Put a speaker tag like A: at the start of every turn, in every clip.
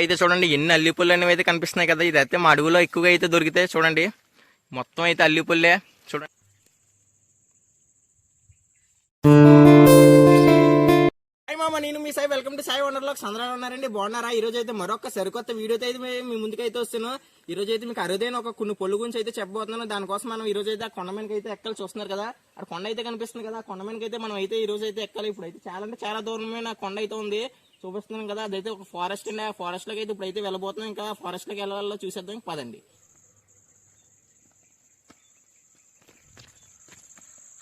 A: అయితే చూడండి ఎన్ని అల్లిపుల్లు అనేవి అయితే కనిపిస్తున్నాయి కదా. ఇది అయితే మా అడవిలో ఎక్కువగా అయితే దొరికితే చూడండి. మొత్తం అయితే అల్లిపుల్లే చూడండి. మామ నేను మీ సాయి. వెల్కమ్ టు సాయి వండర్లో సందరాలు ఉన్నారండి? బాగున్నారా? ఈ రోజు అయితే మరొక సరికొత్త వీడియోతో అయితే మీ- ముందుకు ముందుకైతే వస్తున్నాను ఈ రోజు అయితే మీకు అరుదైన ఒక కొన్ని పొల్లు గురించి అయితే చెప్పబోతున్నాను. దానికోసం మనం ఈ రోజు అయితే ఆ కొండ అయితే ఎక్కాలి చూస్తున్నారు కదా. ఆ కొండ అయితే కనిపిస్తుంది కదా. ఆ కొండ అయితే మనం అయితే ఈ రోజు అయితే ఎక్కాలి. ఇప్పుడు అయితే చాలా అంటే చాలా దూరమైన కొండ అయితే ఉంది. చూపిస్తున్నాం కదా అదైతే ఒక ఫారెస్ట్ అండి ఆ ఫారెస్ట్లోకి అయితే ఇప్పుడు అయితే వెళ్ళబోతున్నాం. ఇంకా ఫారెస్ట్లోకి వెళ్ళాలో చూసేద్దాం పదండి.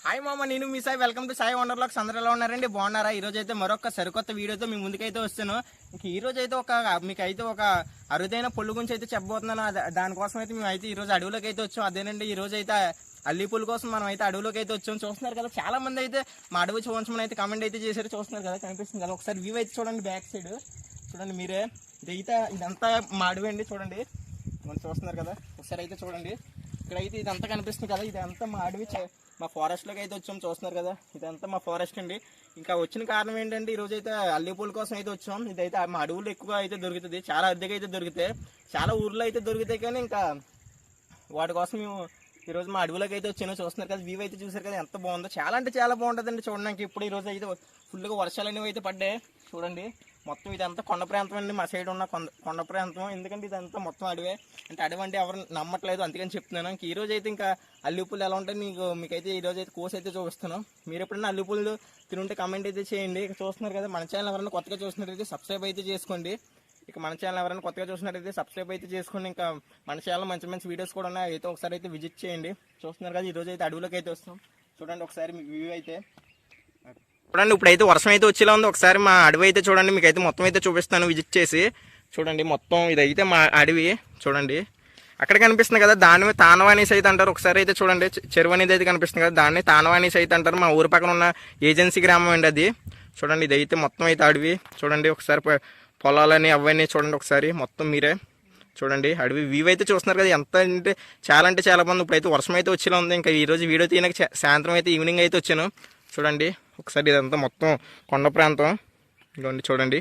A: హాయ్ మామ నేను మీ Sai. Welcome to Sai wonder vlogs అందరూ ఎలా ఉన్నారండి? బాగున్నారా? ఈ రోజు అయితే మరొక సరికొత్త వీడియోతో మీ ముందుకైతే వస్తాను ఇంక ఈరోజు అయితే ఒక మీకు అయితే ఒక అరుదైన పొల్లు గురించి అయితే చెప్పబోతున్నాను. దానికోసం అయితే మేము అయితే ఈరోజు రోజు అడవిలోకి అయితే వచ్చాం. అదేనండి ఈరోజు అయితే అల్లి కోసం మనం అయితే అడవిలోకి అయితే వచ్చాం. చూస్తున్నారు కదా చాలా మంది అయితే మా అడవి చూపించమని అయితే కమెంట్ అయితే చేశారు. చూస్తున్నారు కదా కనిపిస్తుంది కదా. ఒకసారి వ్యూ అయితే చూడండి బ్యాక్ సైడ్ చూడండి మీరే. ఇదైతే ఇదంతా మా అడవి అండి చూడండి. మనం చూస్తున్నారు కదా ఒకసారి అయితే చూడండి. ఇక్కడ అయితే ఇదంతా కనిపిస్తుంది కదా ఇదంతా మా అడవి మా ఫారెస్ట్లోకి అయితే వచ్చాం. చూస్తున్నారు కదా ఇదంతా మా ఫారెస్ట్ అండి. ఇంకా వచ్చిన కారణం ఏంటంటే ఈరోజు రోజు అయితే అల్లిపూల కోసం అయితే వచ్చాం. ఇదైతే మా అడవులు ఎక్కువ అయితే దొరుకుతుంది. చాలా అద్దెగా అయితే దొరుకుతాయి చాలా ఊర్లో అయితే దొరుకుతాయి కానీ ఇంకా వాటి కోసం మేము ఈ రోజు మా అడవిలోకి అయితే వచ్చినా. చూస్తున్నారు కదా వ్యూ అయితే చూసారు కదా ఎంత బాగుందో. చాలా అంటే చాలా బాగుంటుందండి చూడడానికి. ఇప్పుడు ఈ రోజు అయితే ఫుల్గా వర్షాలు అనేవి అయితే పడ్డాయి. చూడండి మొత్తం ఇదంతా కొండ ప్రాంతం అండి. మా సైడ్ ఉన్న కొండ కొండ ప్రాంతం. ఎందుకంటే ఇదంతా మొత్తం అడవే. అంటే అడవి అంటే ఎవరు నమ్మట్లేదు అందుకని చెప్తున్నాను. ఇంక ఈ రోజు అయితే ఇంకా అల్లిపూలు ఎలా ఉంటాయి మీకు మీకైతే ఈ రోజు అయితే కోసి అయితే చూపిస్తాను. మీరు ఎప్పుడైనా అల్లిపూలు తినుంటే కమెంట్ అయితే చేయండి. ఇక చూస్తున్నారు కదా మన ఛానల్ ఎవరైనా కొత్తగా చూసినట్టయితే సబ్స్క్రైబ్ అయితే చేసుకోండి. ఇక మన ఛానల్ ఎవరైనా కొత్తగా చూసినట్టయితే సబ్స్క్రైబ్ అయితే చేసుకోండి ఇంకా మన ఛానల్ మంచి మంచి వీడియోస్ కూడా ఉన్నాయి. అయితే ఒకసారి అయితే విజిట్ చేయండి. చూస్తున్నారు కదా ఈరోజు అయితే అడవిలోకి అయితే వస్తాం. చూడండి ఒకసారి మీకు వ్యూ అయితే. చూడండి ఇప్పుడైతే వర్షం అయితే వచ్చేలా ఉంది. ఒకసారి మా అడవి అయితే చూడండి మీకు అయితే మొత్తం అయితే చూపిస్తాను విజిట్ చేసి. చూడండి మొత్తం ఇదైతే మా అడవి. చూడండి. అక్కడ కనిపిస్తుంది కదా దాని మీద అనేసి అయితే అంటారు. ఒకసారి అయితే చూడండి చెరువు అనేది అయితే కనిపిస్తుంది కదా దాన్ని తానవాణిస్ అయితే అంటారు. మా ఊరి పక్కన ఉన్న ఏజెన్సీ గ్రామం అండి అది. చూడండి ఇదైతే మొత్తం అయితే అడవి. చూడండి ఒకసారి పొలాలని అవన్నీ చూడండి ఒకసారి. మొత్తం మీరే చూడండి. అడవి వ్యూ అయితే చూస్తున్నారు కదా ఎంత అంటే చాలా అంటే చాలా బాగుంది ఇప్పుడైతే వర్షం అయితే వచ్చేలా ఉంది. ఇంకా ఈరోజు వీడియో తీయడానికి సాయంత్రం అయితే ఈవినింగ్ అయితే వచ్చాను. చూడండి. ఒకసారి ఇదంతా మొత్తం కొండ ప్రాంతం. ఇదిగోండి చూడండి.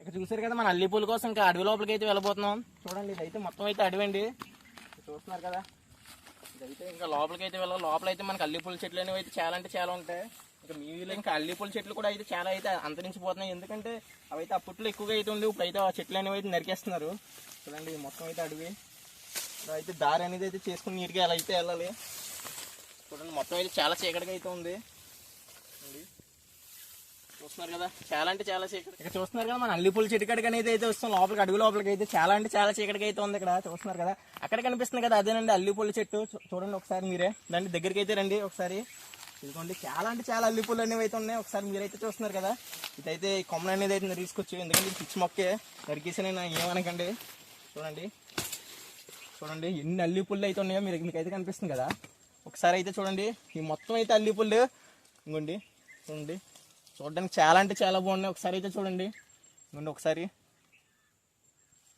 A: ఇక్కడ చూసారు కదా మన అల్లిపూల కోసం ఇంకా అడవి లోపలికి అయితే వెళ్ళబోతున్నాం. చూడండి ఇదైతే మొత్తం అయితే అడవి అండి. చూస్తున్నారు కదా. ఇదైతే ఇంకా లోపలికి అయితే వెళ్ళాలి. లోపల అయితే మనకి అల్లిపూల చెట్లు అనేవి అయితే చాలా అంటే చాలా ఉంటాయి. ఇంకా మీ వీళ్ళు ఇంకా అల్లిపూల చెట్లు కూడా అయితే చాలా అయితే అంతరించిపోతున్నాయి. ఎందుకంటే అవైతే అప్పట్లో ఎక్కువగా అయితే ఉంది ఇప్పుడు అయితే ఆ చెట్లు అనేవి అయితే నరికేస్తున్నారు. చూడండి మొత్తం అయితే అడవి. ఇప్పుడు అయితే దారి అనేది అయితే చేసుకుని నీట్గా ఎలా అయితే వెళ్ళాలి. చూడండి మొత్తం అయితే చాలా చీకటిగా అయితే ఉంది. చూస్తున్నారు కదా చాలా అంటే చాలా చీకటి. ఇక్కడ చూస్తున్నారు కదా మన అల్లిపూల చెట్టు కాడికి అనేది అయితే వస్తాం. లోపలికి అడుగు లోపలికి అయితే చాలా అంటే చాలా చీకటిగా అయితే ఉంది ఇక్కడ. చూస్తున్నారు కదా అక్కడ కనిపిస్తుంది కదా అదేనండి అల్లిపూల చెట్టు. చూడండి ఒకసారి మీరే. దాని దగ్గరికి అయితే రండి ఒకసారి. ఇదిగోండి చాలా అంటే చాలా అల్లిపూలు అనేవి అయితే ఉన్నాయి. ఒకసారి మీరైతే చూస్తున్నారు కదా ఇదైతే ఈ కొమ్మలు అనేది అయితే తీసుకొచ్చి ఎందుకంటే పిచ్చి మొక్కే నరికేసి నేను ఏమనకండి చూడండి. చూడండి ఎన్ని అల్లి పుల్లు అయితే ఉన్నాయో మీరు మీకు అయితే కనిపిస్తుంది కదా. ఒకసారి అయితే చూడండి ఈ మొత్తం అయితే అల్లి పుల్లు ఇంకోండి చూడండి. చూడడానికి చాలా అంటే చాలా బాగున్నాయి. ఒకసారి అయితే చూడండి. ఇంకోండి ఒకసారి.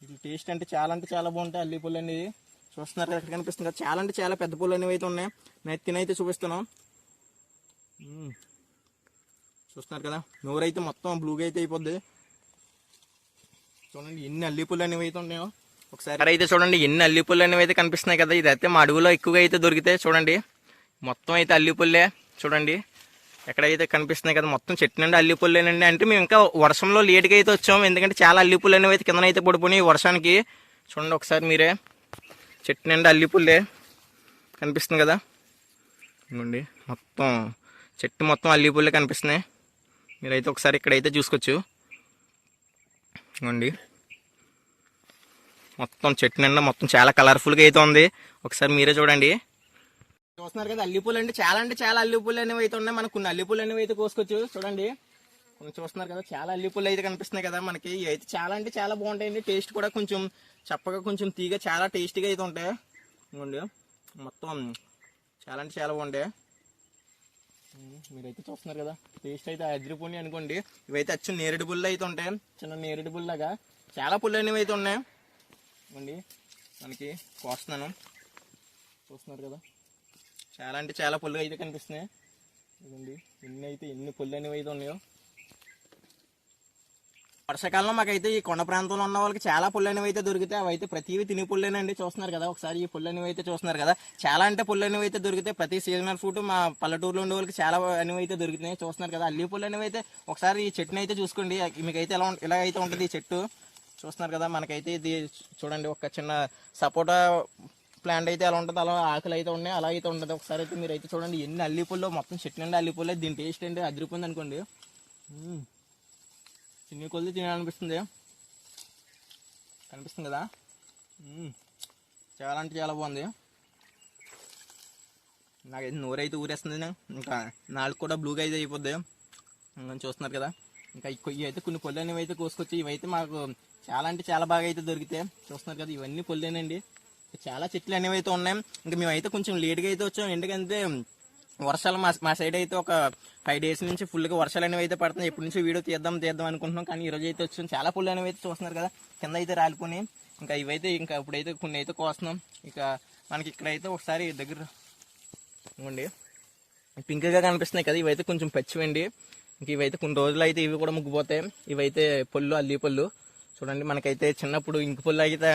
A: ఇది టేస్ట్ అంటే చాలా అంటే చాలా బాగుంటాయి అల్లి పుల్లు అనేది చూస్తున్నారు కదా ఎక్కడ కనిపిస్తుంది కదా చాలా అంటే చాలా పెద్ద పుల్లు అనేవి అయితే ఉన్నాయి. నేను తినైతే చూపిస్తున్నాం. చూస్తున్నారు కదా? నోరైతే మొత్తం బ్లూగా అయితే అయిపోద్ది. చూడండి ఎన్ని అల్లిపుల్లు అనేవి అయితే ఉన్నాయో. ఒకసారి అయితే చూడండి ఎన్ని అల్లిపుల్లు అనేవి అయితే కనిపిస్తున్నాయి కదా? ఇదైతే మా అడవిలో ఎక్కువగా అయితే దొరికితే చూడండి. మొత్తం అయితే అల్లిపుల్లే. చూడండి ఎక్కడైతే కనిపిస్తున్నాయి కదా మొత్తం చెట్టు నుండి అల్లిపుల్లేనండి. అంటే మేము ఇంకా వర్షంలో లేట్గా అయితే వచ్చాము. ఎందుకంటే చాలా అల్లిపుల్లు అనేవి అయితే కిందనైతే పడిపోయినాయి వర్షానికి. చూడండి ఒకసారి మీరే. చెట్టు నుండి అల్లిపుల్లే కనిపిస్తుంది కదా? ఇవ్వండి మొత్తం చెట్టు మొత్తం అల్లిపుల్లే కనిపిస్తున్నాయి. మీరైతే ఒకసారి ఇక్కడైతే చూసుకోవచ్చు. ఇవ్వండి మొత్తం చెట్టు నిండా మొత్తం చాలా కలర్ఫుల్గా అయితే ఉంది. ఒకసారి మీరే చూడండి. చూస్తున్నారు కదా అల్లిపూలు అంటే చాలా అంటే చాలా అల్లిపూలు అనేవి అయితే ఉన్నాయి. మనకు కొన్ని అల్లిపూలు అనేవి అయితే కోసుకోవచ్చు. చూడండి. కొన్ని చూస్తున్నారు కదా చాలా అల్లిపూలు అయితే కనిపిస్తున్నాయి కదా మనకి. ఇవి అయితే చాలా అంటే చాలా బాగుంటాయండి. టేస్ట్ కూడా కొంచెం చప్పగా కొంచెం తీగ చాలా టేస్టీగా అయితే ఉంటాయి. ఇవ్వండి మొత్తం చాలా అంటే చాలా బాగుంటాయి. మీరైతే చూస్తున్నారు కదా. టేస్ట్ అయితే అదిరిపోయి అనుకోండి. ఇవైతే అచ్చు నేరేడు బుల్లు అయితే ఉంటాయి. చిన్న నేరేడు బుల్లగా చాలా పుల్లు అనేవి అయితే ఉన్నాయి. ఇవ్వండి. మనకి కోస్తున్నాను. చూస్తున్నారు కదా. చాలా అంటే చాలా పుల్లు అయితే కనిపిస్తున్నాయి. ఇదండి ఎన్ని అయితే ఎన్ని పుల్లు అనేవి అయితే ఉన్నాయో. వర్షాకాలంలో మాకైతే ఈ కొండ ప్రాంతంలో ఉన్న వాళ్ళకి చాలా పుల్లు అయితే దొరుకుతాయి అవి అయితే ప్రతివి తిని పుల్లేనండి చూస్తున్నారు కదా. ఒకసారి ఈ పుల్లు అయితే చూస్తున్నారు కదా. చాలా అంటే పుల్లు అయితే దొరికితే ప్రతి సీజనల్ ఫ్రూట్ మా పల్లెటూరులో ఉండే వాళ్ళకి చాలా అనేవి అయితే దొరుకుతున్నాయి చూస్తున్నారు కదా. అల్లి పుల్లు అయితే ఒకసారి ఈ చెట్టుని అయితే చూసుకోండి. మీకైతే ఎలా ఉం- ఇలా అయితే ఉంటుంది ఈ చెట్టు. చూస్తున్నారు కదా మనకైతే ఇది చూడండి ఒక చిన్న సపోటా ప్లాంట్ అయితే ఎలా ఉంటుందో అలా ఆకులు అయితే ఉన్నాయి అలా అయితే ఉంటుంది. ఒకసారి అయితే మీరు అయితే చూడండి ఎన్ని అల్లిపుల్లో మొత్తం చెట్టు నిండా అల్లిపుల్లే దీని టేస్ట్ ఏంటి? అదిరిపోయింది అనుకోండి. మ్మ్. చిన్ని కొద్ది తినాలనిపిస్తుంది. కనిపిస్తుంది కదా? చాలా అంటే చాలా బాగుంది. నాకైతే నోరైతే ఊరేస్తుంది ఇంకా నాలుగు కూడా బ్లూగా అయితే అయిపోద్ది. ఇంకా చూస్తున్నారు కదా? ఇంకా ఇవైతే కొన్ని పొల్లు అనేవి అయితే కోసుకొచ్చి ఇవైతే మాకు చాలా అంటే చాలా బాగా అయితే దొరికితే చూస్తున్నారు కదా ఇవన్నీ పొల్లేనండి చాలా చెట్లు అనేవి అయితే ఉన్నాయి. ఇంకా మేమైతే కొంచెం లేట్గా అయితే వచ్చాం. ఎందుకంటే వర్షాలు మా మా సైడ్ అయితే ఒక ఫైవ్ డేస్ నుంచి ఫుల్గా వర్షాలు అనేవి అయితే పడుతున్నాయి. ఎప్పటి నుంచి వీడియో తీద్దాం తీద్దాం అనుకుంటున్నాం. కానీ ఈ అయితే వచ్చింది చాలా పుల్లు అనేవి అయితే చూస్తున్నారు కదా. కింద అయితే రాలిపోయి ఇంకా ఇవైతే ఇంకా ఇప్పుడైతే కొన్ని అయితే కోస్తున్నాం. ఇక మనకి ఇక్కడైతే ఒకసారి దగ్గర ఇవ్వండి. పింక్గా కనిపిస్తున్నాయి కదా. ఇవైతే కొంచెం పచ్చివండి. ఇంక ఇవైతే కొన్ని రోజులు అయితే ఇవి కూడా ముగ్గిపోతాయి. ఇవైతే పళ్ళు అల్లి పళ్ళు. చూడండి మనకైతే చిన్నప్పుడు ఇంక పళ్ళు అయితే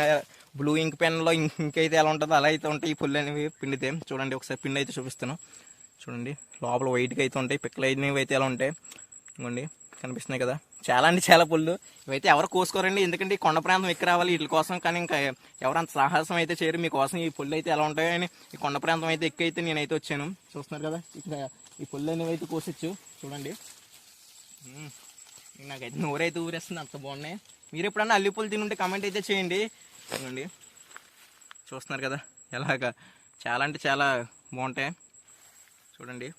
A: బ్లూ ఇంక్ పెన్లో ఇంక్ అయితే ఎలా ఉంటుందో అలా అయితే ఉంటాయి ఈ పళ్ళు అనేవి పిండితే. చూడండి ఒకసారి పిండి అయితే చూపిస్తాను. చూడండి లోపల వైట్గా అయితే ఉంటాయి పిక్కలు అయినవి అయితే ఎలా ఉంటాయి. ఇవ్వండి కనిపిస్తున్నాయి కదా. చాలా అంటే చాలా పుల్లు. ఇవైతే ఎవరు కోసుకోరండి? ఎందుకంటే ఈ కొండ ప్రాంతం ఎక్కి రావాలి వీటి కోసం కానీ ఇంకా ఎవరంత సాహసం అయితే చేయరు. మీకోసం ఈ పుల్లు అయితే ఎలా ఉంటాయో అని ఈ కొండ ప్రాంతం అయితే ఎక్కి అయితే నేనైతే వచ్చాను. చూస్తున్నారు కదా ఇక్కడ ఈ పుల్లు అనేవి అయితే కోసొచ్చు. చూడండి. నాకైతే నోరైతే ఊరేస్తుంది అంత బాగున్నాయి. మీరు ఎప్పుడన్నా అల్లి పుల్లు తినుంటే కమెంట్ అయితే చేయండి. చూడండి చూస్తున్నారు కదా ఎలాగా. చాలా అంటే చాలా బాగుంటాయి. చూడండి.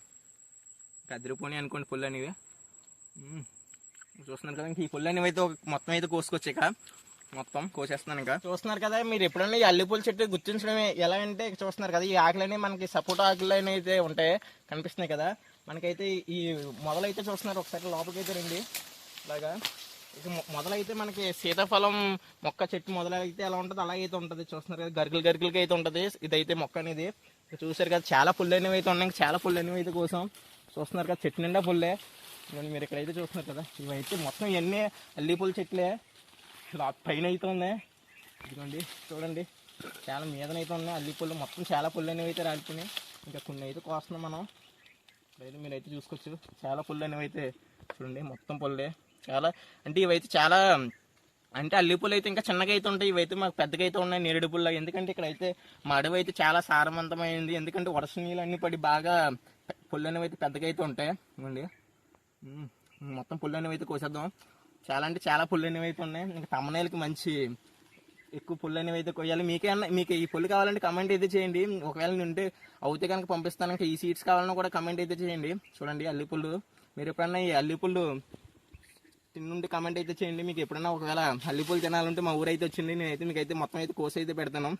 A: కదిరిపోని అనుకోండి పుల్లు అనేవి. చూస్తున్నారు కదా ఇంక ఈ పుల్లు అనేవి అయితే మొత్తం అయితే కోసుకొచ్చి ఇక మొత్తం కోసేస్తున్నాను ఇంకా. చూస్తున్నారు కదా మీరు ఎప్పుడన్నా ఈ అల్లిపూల చెట్టు గుర్తించడం ఎలా అంటే చూస్తున్నారు కదా ఈ ఆకులనే మనకి సపోటా ఆకులు అయితే ఉంటాయి కనిపిస్తున్నాయి కదా. మనకైతే ఈ మొదలైతే చూస్తున్నారు ఒకసారి లోపలికి అయితే రండి. ఇలాగా. ఇక మొ- మొదలైతే మనకి సీతాఫలం మొక్క చెట్టు మొదలైతే ఎలా ఉంటుంది అలాగైతే ఉంటుంది. చూస్తున్నారు కదా గరికలు గరికలకి అయితే ఉంటుంది. ఇదైతే మొక్క అనేది. చూసారు కదా చాలా ఫుల్ అనేవి అయితే ఉన్నాయి. చాలా ఫుల్ అనేవి అయితే కోసం చూస్తున్నారు కదా చెట్టు నిండా పుల్లే ఇవన్నీ మీరు ఇక్కడైతే చూస్తున్నారు కదా ఇవైతే మొత్తం ఇవన్నీ అల్లిపూల చెట్లే. పైన అయితే ఉన్నాయి. ఇదిగోండి చూడండి. చాలా మీదనైతే ఉన్నాయి అల్లిపూలు మొత్తం చాలా పుల్లు అనేవి అయితే రాలిపోయినాయి. ఇంకా కొన్ని అయితే కోస్తున్నాం మనం. ఇప్పుడైతే మీరైతే చూసుకోవచ్చు. చాలా పుల్లు అనేవి అయితే చూడండి మొత్తం పుల్లే చాలా అంటే ఇవైతే చాలా అంటే అల్లిపూలు అయితే ఇంకా చిన్నగా అయితే ఉంటాయి ఇవైతే మాకు పెద్దగా అయితే ఉన్నాయి నేరేడు పుల్ల ఎందుకంటే ఇక్కడ అయితే మా అడవి అయితే చాలా సారవంతమైంది. ఎందుకంటే వర్ష నీళ్ళు అన్ని పడి బాగా పుల్లు అనేవి అయితే పెద్దగా అయితే ఉంటాయి. ఇవ్వండి. మొత్తం పుల్లు అనేవి అయితే కోసేద్దాం. చాలా అంటే చాలా పుల్లు అనేవి అయితే ఉన్నాయి. ఇంకా తమ్మనేలకి మంచి ఎక్కువ పుల్లు అనేవి అయితే కొయ్యాలి మీకేమన్నా మీకు ఈ పుల్లు కావాలంటే కమెంట్ అయితే చేయండి. ఒకవేళ ఉంటే అవుతే కనుక పంపిస్తాను. ఇంకా ఈ సీడ్స్ కావాలన్నా కూడా కమెంట్ అయితే చేయండి. చూడండి అల్లిపుల్లు. మీరు ఎప్పుడన్నా ఈ అల్లి తిన్నుండి కమెంట్ అయితే చేయండి. మీకు ఎప్పుడన్నా ఒకవేళ అల్లి తినాలంటే మా ఊరైతే వచ్చింది. నేనైతే మీకు అయితే మొత్తం అయితే కోసి అయితే పెడతాను.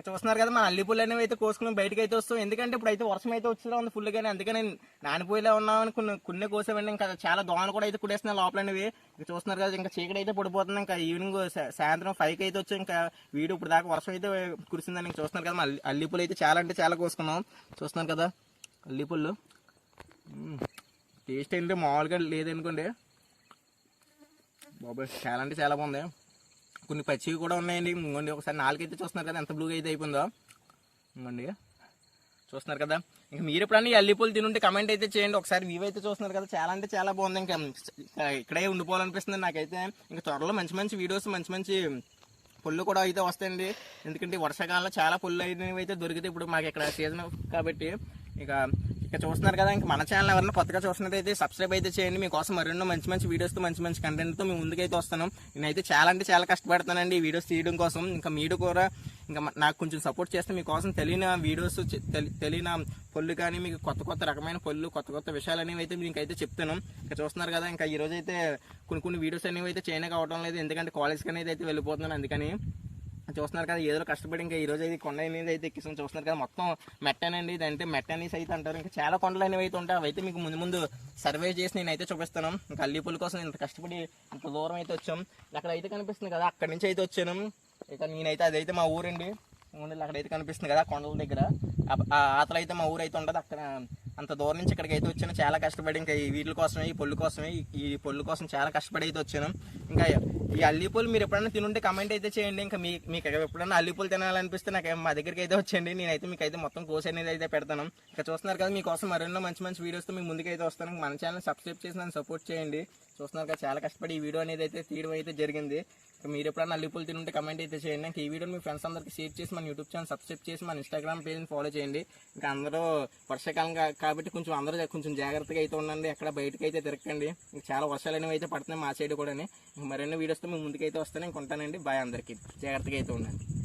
A: ఇక చూస్తున్నారు కదా మన అల్లి అనేవి అయితే కోసుకుని బయటకు అయితే వస్తాం. ఎందుకంటే ఇప్పుడు అయితే వర్షం అయితే వచ్చేలా ఉంది ఫుల్ గానే. అందుకని నానిపోయేలా ఉన్నామని కొన్ని కొన్ని కోసేవండి ఇంకా చాలా దోమలు కూడా అయితే కుడేస్తున్నాయి లోపల అనేవి ఇక చూస్తున్నారు కదా ఇంకా చీకటి అయితే పడిపోతుంది. ఇంకా ఈవినింగ్ సాయంత్రం ఫైవ్కి అయితే వచ్చి. ఇంకా వీడు ఇప్పుడు దాకా వర్షం అయితే కురిసిందని ఇంకా చూస్తున్నారు కదా మన అల్లి- అయితే చాలా అంటే చాలా కోసుకున్నాం. చూస్తున్నారు కదా అల్లి టేస్ట్ ఏంటి మామూలుగా లేదనుకోండి. బాబాయ్ చాలా అంటే చాలా బాగుంది. కొన్ని పచ్చివి కూడా ఉన్నాయండి. ఇంకోండి ఒకసారి నాలుగైతే చూస్తున్నారు కదా ఎంత బ్లూగా అయితే అయిపోయిందో. ఇంకోండి చూస్తున్నారు కదా. ఇంకా మీరు ఎప్పుడన్నా అల్లిపూలు తినుంటే కమెంట్ అయితే చేయండి. ఒకసారి వ్యూ అయితే చూస్తున్నారు కదా చాలా అంటే చాలా బాగుంది. ఇంకా ఇక్కడే ఉండిపోవాలనిపిస్తుంది నాకైతే. ఇంకా త్వరలో మంచి మంచి వీడియోస్ మంచి మంచి పుల్లు కూడా అయితే వస్తాయండి. ఎందుకంటే వర్షాకాలంలో చాలా పుల్లు అయినవి అయితే దొరికితే ఇప్పుడు మాకు ఇక్కడ సీజన్ కాబట్టి ఇక ఇక చూస్తున్నారు కదా ఇంకా మన ఛానల్ ఎవరైనా కొత్తగా చూస్తున్నట్టయితే సబ్స్క్రైబ్ అయితే చేయండి. మీకోసం మరెన్నో మంచి మంచి వీడియోస్తో మంచి మంచి కంటెంట్తో మీ ముందుకైతే వస్తాను నేనైతే చాలా అంటే చాలా కష్టపడతానండి ఈ వీడియోస్ తీయడం కోసం. ఇంకా మీరు కూడా ఇంకా నాకు కొంచెం సపోర్ట్ చేస్తే మీకోసం తెలియని వీడియోస్ తెలియన తెలియని పళ్ళు కానీ మీకు కొత్త కొత్త రకమైన పళ్ళు కొత్త కొత్త విషయాలు అనేవి అయితే మీకు అయితే చెప్తాను ఇంకా చూస్తున్నారు కదా ఇంకా ఈ అయితే కొన్ని కొన్ని వీడియోస్ అనేవి అయితే చేయడానికి అవడం లేదు. ఎందుకంటే కాలేజ్కి అనేది అయితే వెళ్ళిపోతున్నాను అందుకని చూస్తున్నారు కదా ఏదో కష్టపడి ఇంకా ఈ రోజు అయితే కొండ అనేది అయితే ఎక్కిస్తాం చూస్తున్నారు కదా మొత్తం మెట్టనండి ఇదంటే మెట్టనీస్ అయితే అంటారు. ఇంకా చాలా కొండలు అనేవి అయితే ఉంటాయి. అవైతే మీకు ముందు ముందు సర్వే చేసి నేను అయితే చూపిస్తాను ఇంకా అల్లిపుల కోసం ఇంత కష్టపడి ఇంత దూరం అయితే వచ్చాం. అక్కడ అయితే కనిపిస్తుంది కదా అక్కడి నుంచి అయితే వచ్చాను. ఇక నేనైతే అదైతే మా ఊరండి. ఓన్లీ అక్కడైతే కనిపిస్తుంది కదా కొండల దగ్గర. ఆ- అయితే మా ఊరు అయితే ఉండదు అక్కడ అంత దూరం నుంచి ఇక్కడికి అయితే వచ్చాను. చాలా కష్టపడి ఇంకా ఈ వీటి కోసమే ఈ పొల్లు కోసమే ఈ- పొల్లు కోసం చాలా కష్టపడి అయితే వచ్చాను. ఇంకా ఈ అల్లిపూలు మీరు ఎప్పుడైనా తినుంటే కమెంట్ అయితే చేయండి. ఇంకా మీ మీకు ఎప్పుడైనా అల్లిపూలు తినాలనిపిస్తే నాకు మా దగ్గరికి అయితే వచ్చేయండి. నేనైతే మీకు అయితే మొత్తం కోర్స్ అనేది అయితే పెడతాను. ఇంకా చూస్తున్నారు కదా మీకోసం మరెన్నో మంచి మంచి వీడియోస్తో మీ ముందుకైతే వస్తాను. మన ఛానల్ సబ్స్క్రైబ్ చేసి నన్ను సపోర్ట్ చేయండి. చూస్తున్నారు కదా చాలా కష్టపడి ఈ వీడియో అనేది అయితే తీయడం అయితే జరిగింది. మీరు ఎప్పుడైనా అల్లిపూలు తినుంటే కమెంట్ అయితే చేయండి. ఇంకా ఈ వీడియోని మీ ఫ్రెండ్స్ అందరికీ షేర్ చేసి మన యూట్యూబ్ ఛానల్ సబ్స్క్రైబ్ చేసి మన ఇన్స్టాగ్రామ్ పేజ్ని ఫాలో చేయండి. ఇంకా అందరూ వర్షాకాలం కాబట్టి కొంచెం అందరూ కొంచెం జాగ్రత్తగా అయితే ఉండండి. ఎక్కడ బయటకు అయితే తిరగండి ఇంకా చాలా వర్షాలు అనేవి అయితే పడుతున్నాయి మా సైడ్ కూడా మరెన్నో వీడియోస్తో మీ ముందుకైతే వస్తాను. నేను ఉంటానండి. బాయ్ అందరికీ. జాగ్రత్తగా అయితే ఉండండి.